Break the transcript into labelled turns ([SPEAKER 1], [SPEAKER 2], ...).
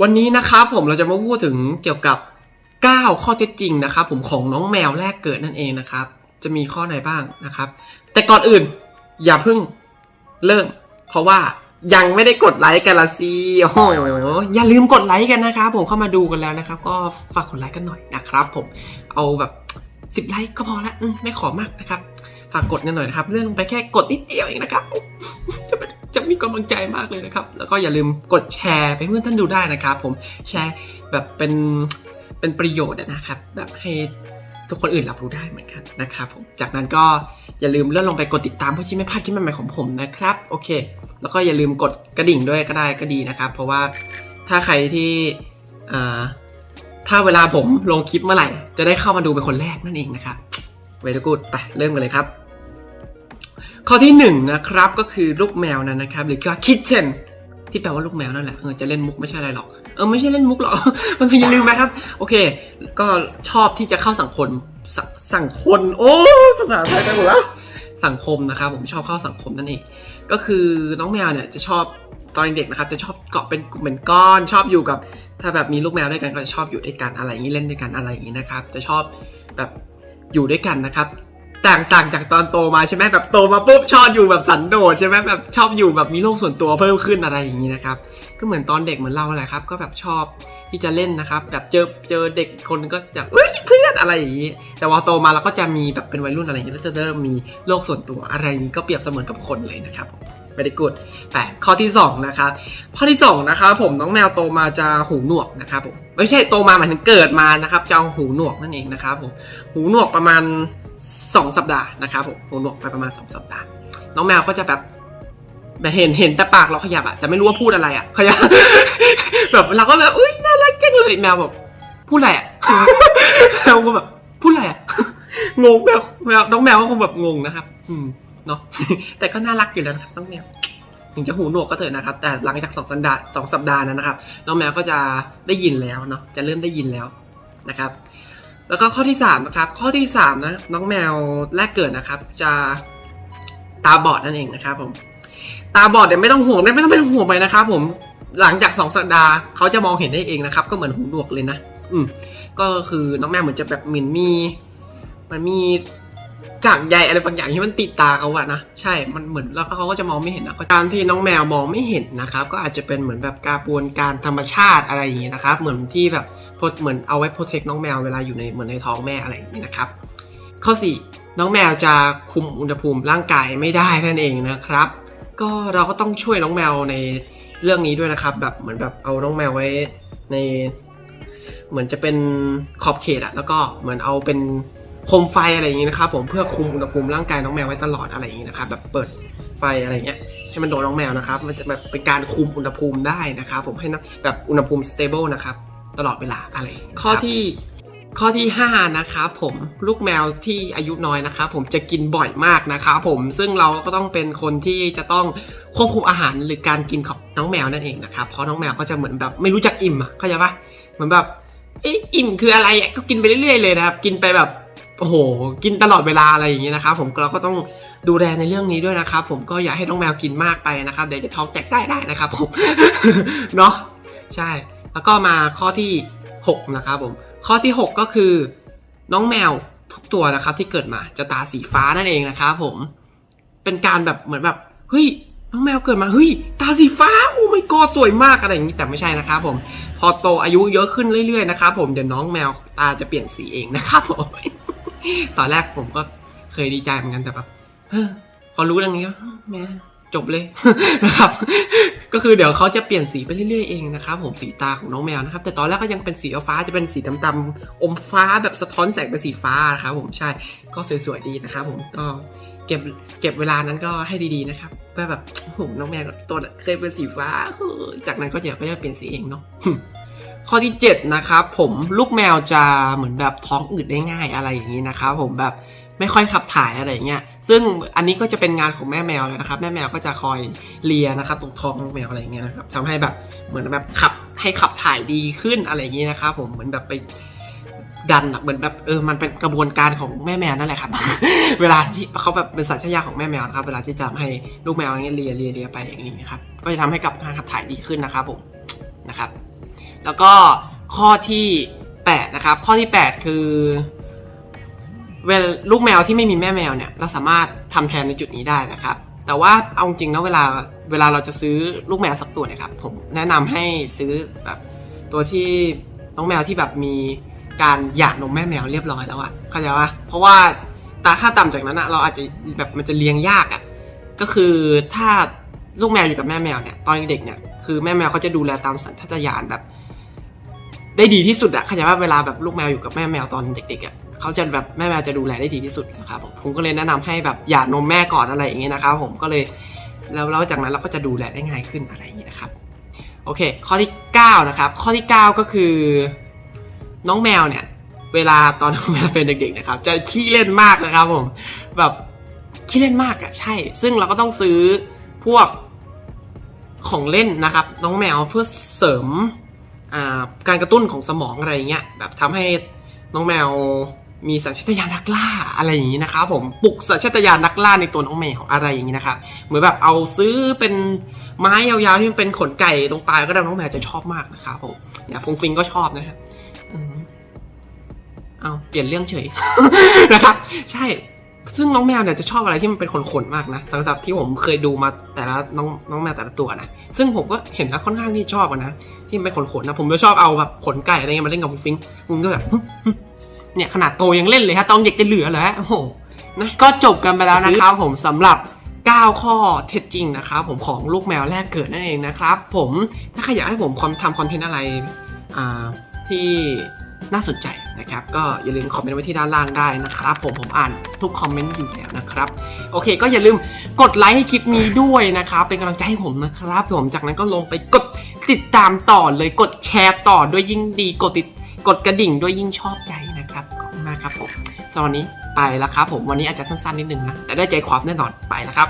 [SPEAKER 1] วันนี้นะครับผมเราจะมาพูดถึงเกี่ยวกับ 9 ข้อเท็จจริงนะครับ ผมของน้องแมวแรกเกิดนั่นเองนะครับ จะมีข้อไหนบ้างนะครับ แต่ก่อนอื่นอย่าเพิ่งเริ่ม เพราะว่ายังไม่ได้กดไลค์กันละสิโอ้โหอย่าลืมกดไลค์กันนะครับ ผมเข้ามาดูกันแล้วนะครับ ก็ฝากกดไลค์กันหน่อยนะครับ ผมเอาแบบ10ไลค์ก็พอละไม่ขอมากนะครับ ฝากกดกันหน่อยนะครับ เรื่องไปแค่กดนิดเดียวเองนะครับจะเป็น จะมีกำลังใจมากเลยนะครับ แล้วก็อย่าลืมกดแชร์ไปให้เพื่อนท่านดูได้นะครับ ผมแชร์แบบเป็นเป็นประโยชน์นะครับ แบบให้ทุกคนอื่นรับรู้ได้เหมือนกันนะครับผมจากนั้นก็อย่าลืมเลื่อนลงไปกดติดตามเพื่อที่ไม่พลาดคลิปใหม่ๆของผมนะครับโอเค แล้วก็อย่าลืมกดกระดิ่งด้วยก็ได้ก็ดีนะครับ เพราะว่าถ้าใครที่อ่าถ้าเวลาผมลงคลิปเมื่อไหร่ จะได้เข้ามาดูเป็นคนแรกนั่นเองนะครับเวลกูดไปเริ่มกันเลยครับ ข้อที่หนึ่งนะครับก็คือลูกแมวนั้นนะครับหรือก็ kitten ที่แปลว่าลูกแมวนั่นแหละเออจะเล่นมุกไม่ใช่อะไรหรอกเออไม่ใช่เล่นมุกหรอกมันอย่าลืมนะครับ โอเค ก็ชอบที่จะเข้าสังคมสสังคมโอ้ภาษาไทยกันหมดแล้วสังคมนะครับผมชอบเข้าสังคมนั่นเอง ก็คือน้องแมวเนี่ยจะชอบตอนเด็กนะครับจะชอบเกาะเป็นกลุ่มเป็นก้อนชอบอยู่กับ ถ้าแบบมีลูกแมวด้วยกันก็จะชอบอยู่ด้วยกันอะไรอย่างนี้เล่นด้วยกันอะไรอย่างนี้นะครับ จะชอบแบบอยู่ด้วยกันนะครับ ต่างต่างจากตอนโตมาใช่ไหมแบบโตมาปุ๊บชอบอยู่แบบสันโดษใช่ไหมแบบชอบอยู่แบบมีโลกส่วนตัวเพิ่มขึ้นอะไรอย่างนี้นะครับก็เหมือนตอนเด็กเหมือนเราแหละครับ ก็แบบชอบที่จะเล่นนะครับ แบบเจอเจอเด็กคนก็จะเอ้ยเพื่อนอะไรอย่างนี้ แต่ว่าโตมาเราก็จะมีแบบเป็นวัยรุ่นอะไรอย่างนี้แล้วจะเริ่มมีโลกส่วนตัวอะไรนี้ก็เปรียบเสมือนกับคนเลยนะครับ ไม่ได้กดแต่ข้อที่สองนะครับข้อที่สองนะครับผมน้องแมวโตมาจะหูหนวกนะครับผมไม่ใช่โตมาหมายถึงเกิดมานะครับจะหูหนวกนั่นเองนะครับผมหูหนวกประมาณ 2 สัปดาห์นะครับผมหูหนวกไปประมาณ 2 สัปดาห์ น้องแมวก็จะแบบแบบเห็นเห็นแต่ปากเราขยับอะแต่ไม่รู้ว่าพูดอะไรอะขยับแบบเราก็แบบอุ้ยน่ารักจังเลยแมวแบบพูดอะไรอะแมวก็แบบพูดอะไรอะงงแมวแมวน้องแมวก็คงแบบงงนะครับ อืม เนาะ แต่ก็น่ารักอยู่แล้วนะครับน้องแมว ถึงจะหูหนวกก็เถอะนะครับ แต่หลังจากสองสัปดาห์สองสัปดาห์นั้นนะครับ น้องแมวก็จะได้ยินแล้วเนาะ จะเริ่มได้ยินแล้วนะครับ แล้วก็ข้อที่สามนะครับ ข้อที่สามนะน้องแมวแรกเกิดนะครับ จะตาบอดนั่นเองนะครับผม ตาบอดเนี่ยไม่ต้องห่วงไม่ต้องเป็นห่วงไปนะครับผม หลังจากสองสัปดาห์เขาจะมองเห็นได้เองนะครับ ก็เหมือนหูหนวกเลยนะ อืม ก็คือน้องแมวเหมือนจะแบบเหมือนมี มันมี กากใยอะไรบางอย่างที่มันติดตาเขาอะนะใช่มันเหมือนแล้วเขาก็จะมองไม่เห็นนะการที่น้องแมวมองไม่เห็นนะครับ ก็อาจจะเป็นเหมือนแบบการบวนการธรรมชาติอะไรอย่างงี้นะครับ เหมือนที่แบบเหมือนเอาไว้โปรเทคน้องแมวเวลาอยู่ในเหมือนในท้องแม่อะไรอย่างนี้นะครับ ข้อ 4 น้องแมวจะคุมอุณหภูมิร่างกายไม่ได้นั่นเองนะครับ ก็เราก็ต้องช่วยน้องแมวในเรื่องนี้ด้วยนะครับ แบบเหมือนแบบเอาน้องแมวไว้ใน เหมือนจะเป็นขอบเขตอะแล้วก็เหมือนเอาเป็น โคมไฟอะไรอย่างนี้นะครับผมเพื่อคุมอุณหภูมิร่างกายน้องแมวไว้ตลอดอะไรอย่างนี้นะครับแบบเปิดไฟอะไรเงี้ยให้มันโดนน้องแมวนะครับ มันจะแบบเป็นการคุมอุณหภูมิได้นะครับ ผมให้นะแบบอุณหภูมิ stable นะครับตลอดเวลาอะไร ข้อที่ข้อที่ 5 นะครับผมลูกแมวที่อายุน้อยนะครับผมจะกินบ่อยมากนะครับผมซึ่งเราก็ต้องเป็นคนที่จะต้องควบคุมอาหารหรือการกินของน้องแมวนั่นเองนะครับเพราะน้องแมวก็จะเหมือนแบบไม่รู้จักอิ่มอะเข้าใจปะเหมือนแบบเอ๊ะอิ่มคืออะไรอะก็กินไปเรื่อยๆเลยนะครับ กินไปแบบ โอ้โหกินตลอดเวลาอะไรอย่างเงี้ยนะครับผมเราก็ต้องดูแลในเรื่องนี้ด้วยนะครับผมก็อย่าให้น้องแมวกินมากไปนะครับเดี๋ยวจะท้องแตกได้ได้นะครับผมเนาะใช่ แล้วก็มาข้อที่6นะครับผมข้อที่ 6 ก็คือ น้องแมวทุกตัวนะครับ ที่เกิดมาจะตาสีฟ้านั่นเองนะครับผมเป็นการแบบเหมือนแบบเฮ้ยน้องแมวเกิดมาเฮ้ยตาสีฟ้าโอ้ไม่กอสวยมากอะไรอย่างนี้แต่ไม่ใช่นะครับผม พอโตอายุเยอะขึ้นเรื่อยๆนะครับผมเดี๋ยวน้องแมวตาจะเปลี่ยนสีเองนะครับผม ตอนแรกผมก็เคยดีใจเหมือนกันแต่แบบพอรู้เรื่องนี้ก็แม่จบเลยนะครับ ก็คือเดี๋ยวเขาจะเปลี่ยนสีไปเรื่อยๆเองนะครับผมสีตาของน้องแมวนะครับ แต่ตอนแรกก็ยังเป็นสีฟ้าจะเป็นสีดำๆอมฟ้าแบบสะท้อนแสงเป็นสีฟ้านะครับผมใช่ก็สวยๆดีนะครับผมก็เก็บเก็บเวลานั้นก็ให้ดีๆนะครับก็แบบโอ้โหน้องแมวตัวเคยเป็นสีฟ้า จากนั้นก็เดี๋ยวก็จะเปลี่ยนสีเองเนาะ ข้อที่ 7 นะครับผมลูกแมวจะเหมือนแบบท้องอืดได้ง่ายอะไรอย่างนี้นะครับผมแบบไม่ค่อยขับถ่ายอะไรอย่างเงี้ยซึ่งอันนี้ก็จะเป็นงานของแม่แมวแล้วนะครับ แม่แมวก็จะคอยเลียนะครับตรงท้องน้องแมวอะไรอย่างเงี้ยนะครับทำให้แบบเหมือนแบบขับให้ขับถ่ายดีขึ้นอะไรอย่างงี้นะครับผมเหมือนแบบไปดันเหมือนแบบเออมันเป็นกระบวนการของแม่แมวนั่นแหละครับ เวลาที่เขาแบบเป็นสัญชาตญาณของแม่แมวนะครับ เวลาที่จะให้ลูกแมวอย่เงี้ยเลียเลียเลียไปอย่างนี้นะครับก็จะทำให้กับการขับถ่ายดีขึ้นนะครับผมนะครับ แล้วก็ข้อที่ 8 นะครับ ข้อที่ 8 คือเวลลูกแมวที่ไม่มีแม่แมวเนี่ยเราสามารถทำแทนในจุดนี้ได้นะครับ แต่ว่าเอาจริงนะเวลาเวลาเราจะซื้อลูกแมวสักตัวเนี่ยครับผมแนะนำให้ซื้อแบบตัวที่น้องแมวที่แบบมีการหย่านมแม่แมวเรียบร้อยแล้วอะเข้าใจปะเพราะว่าตาค่าต่ำจากนั้นอะเราอาจจะแบบมันจะเลี้ยงยากอะก็คือถ้าลูกแมวอยู่กับแม่แมวเนี่ยตอนเด็กเนี่ยคือแม่แมวเขาจะดูแลตามสัญชาตญาณแบบ ได้ดีที่สุดอะเข้าใจว่าเวลาแบบลูกแมวอยู่กับแม่แมวตอนเด็กๆอะเขาจะแบบแม่แมวจะดูแลได้ดีที่สุดนะครับผมผมก็เลยแนะนำให้แบบหย่านมแม่ก่อนอะไรอย่างเงี้ยนะครับผมก็เลยแล้วแล้วจากนั้นเราก็จะดูแลได้ง่ายขึ้นอะไรอย่างเงี้ยนะครับโอเค ข้อที่ 9 นะครับ ข้อที่ 9 ก็คือ น้องแมวเนี่ย เวลาตอนน้องแมวเป็นเด็กๆนะครับ จะขี้เล่นมากนะครับผมแบบขี้เล่นมากอะใช่ ซึ่งเราก็ต้องซื้อพวกของเล่นนะครับ น้องแมวเพื่อเสริม การกระตุ้นของสมองอะไรเงี้ยแบบทำให้น้องแมวมีสัญชาตญาณนักล่าอะไรอย่างงี้นะครับผมปลุกสัญชาตญาณนักล่าในตัวน้องแมวอะไรอย่างงี้นะครับเหมือนแบบเอาซื้อเป็นไม้ยาวๆที่มันเป็นขนไก่ตรงปลายก็ได้น้องแมวจะชอบมากนะครับผมเนี่ยฟงฟิงก็ชอบนะครับเอาเปลี่ยนเรื่องเฉยนะครับ ใช่ ซึ่งน้องแมวเนี่ยจะชอบอะไรที่มันเป็นขนๆมากนะสำหรับที่ผมเคยดูมาแต่ละน้องน้องแมวแต่ละตัวนะซึ่งผมก็เห็นแล้วค่อนข้างที่ชอบนะที่เป็นขนๆนะผมจะชอบเอาแบบขนไก่อะไรเงี้ยมาเล่นกับฟูฟิงฟูฟิงก็แบบเนี่ยขนาดโตยังเล่นเลยฮะตอนเด็กจะเหลือเหรอฮะโอ้โหนะก็จบกันไปแล้วนะครับผมสำหรับ 9 ข้อเท็จจริงนะครับผมของลูกแมวแรกเกิดนั่นเองนะครับผมถ้าใครอยากให้ผมทำคอนเทนต์อะไรอ่าที่ น่าสนใจนะครับ ก็อย่าลืมคอมเมนต์ไว้ที่ด้านล่างได้นะครับ ผมผมอ่านทุกคอมเมนต์อยู่แล้วนะครับ โอเค ก็อย่าลืมกดไลค์ให้คลิปนี้ด้วยนะครับ เป็นกำลังใจให้ผมนะครับ ผมจากนั้นก็ลงไปกดติดตามต่อเลยกดแชร์ต่อด้วยยิ่งดีกดติดกดกระดิ่งด้วยยิ่งชอบใจนะครับขอบคุณมากครับผมสำหรับวันนี้ไปแล้วครับผมวันนี้อาจจะสั้นๆนิดนึงนะแต่ได้ใจความแน่นอนไปแล้วครับ